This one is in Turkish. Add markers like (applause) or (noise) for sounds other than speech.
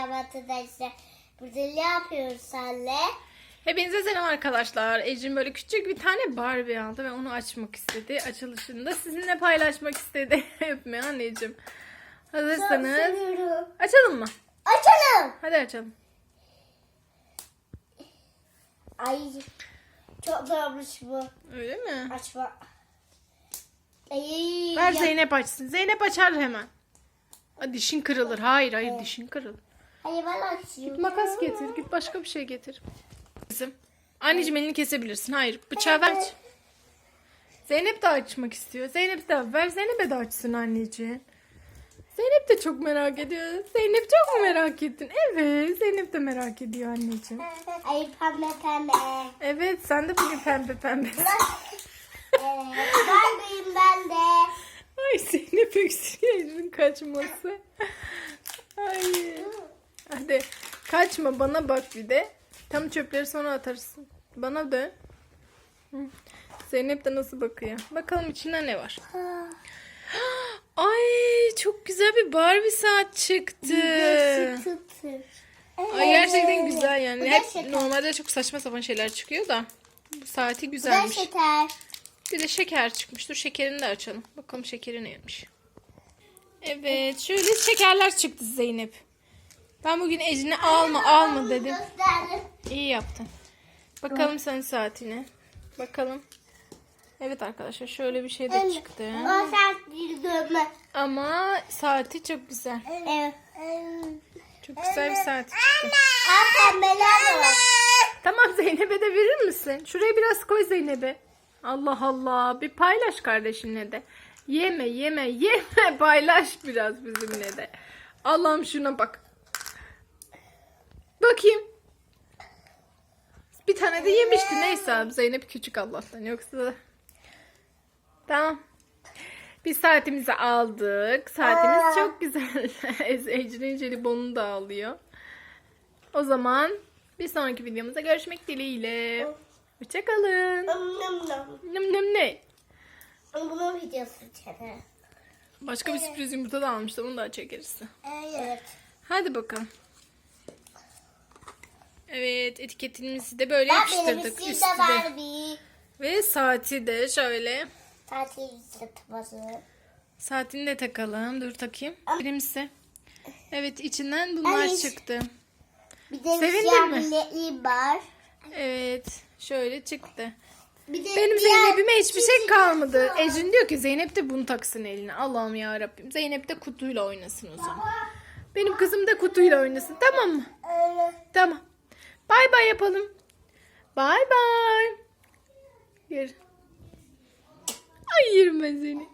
Selam arkadaşlar. Burada ne yapıyoruz senle? Hepinize selam arkadaşlar. Ecrin böyle küçük bir tane Barbie aldı ve onu açmak istedi. Açılışını da sizinle paylaşmak istedi. (laughs) Öpme anneciğim. Hazırsanız açalım mı? Açalım. Hadi açalım. Ay çok zormuş bu. Öyle mi? Açma. Ay, Ver ya- Zeynep açsın. Zeynep açar hemen. Dişin kırılır. Hayır hayır dişin kırılır. Hayır ben açıyorum. Git makas getir. Git başka bir şey getir. Kızım. Anneciğim elini kesebilirsin. Hayır bıçağı ver. Zeynep de açmak istiyor. Zeynep de ver. Zeynep'e de açsın anneciğim. Zeynep de çok merak ediyor. Zeynep çok mu merak ettin? Evet. Zeynep de merak ediyor anneciğim. Ay pembe pembe. Evet sen de bugün pembe pembe. (laughs) Evet, ben ben de. Ay Zeynep (laughs) öksürüyor elinin kaçması. Hadi kaçma bana bak bir de. Tam çöpleri sonra atarsın. Bana dön. Zeynep de nasıl bakıyor? Bakalım içinde ne var? Ay çok güzel bir Barbie saat çıktı. Ay gerçekten güzel yani. Bu da Hep şeker. normalde çok saçma sapan şeyler çıkıyor da. Bu saati Bu da güzelmiş. şeker. Bir de şeker çıkmış. Dur şekerini de açalım. Bakalım şekeri neymiş. Evet şöyle şekerler çıktı Zeynep. Ben bugün Ecrin'e alma alma dedim. Gösterdim. İyi yaptın. Bakalım senin saatine. Bakalım. Evet arkadaşlar şöyle bir şey de çıktı. O saat bir dövme. Ama saati çok güzel. Evet. Çok güzel bir saat çıktı. Tamam Zeynep'e de verir misin? Şuraya biraz koy Zeynep'e. Allah Allah. Bir paylaş kardeşinle de. Yeme yeme yeme (laughs) paylaş biraz bizimle de. Allah'ım şuna bak. Bakayım. Bir tane de yemişti. Neyse abi Zeynep küçük Allah'tan yoksa. Tamam. Bir saatimizi aldık. Saatimiz çok güzel. (laughs) Ecrin jelibonu da alıyor. O zaman bir sonraki videomuzda görüşmek dileğiyle. Hoşçakalın. Nım nım nım. Ne? Bunun videosu çene. Başka bir sürpriz yumurta da almıştım. Onu da çekeriz. Evet. Hadi bakalım. Evet etiketimizi de böyle Ben benim yapıştırdık üstümde üstüne. Barbie. Ve saati de şöyle. Tatil sıtması. Saatini de takalım. Dur takayım. Birincisi. Evet içinden bunlar Ay. çıktı. Bir de Sevindin siyah mi? var. Evet şöyle çıktı. Bir de Benim diğer Zeynep'ime hiçbir şey çizgi kalmadı. kutu. Ecrin diyor ki Zeynep de bunu taksın eline. Allah'ım ya Rabbim. Zeynep de kutuyla oynasın o zaman. Benim kızım da kutuyla oynasın. Tamam mı? Evet. Tamam. Bay bay yapalım. Bay bay. Yer. Ay yerim ben.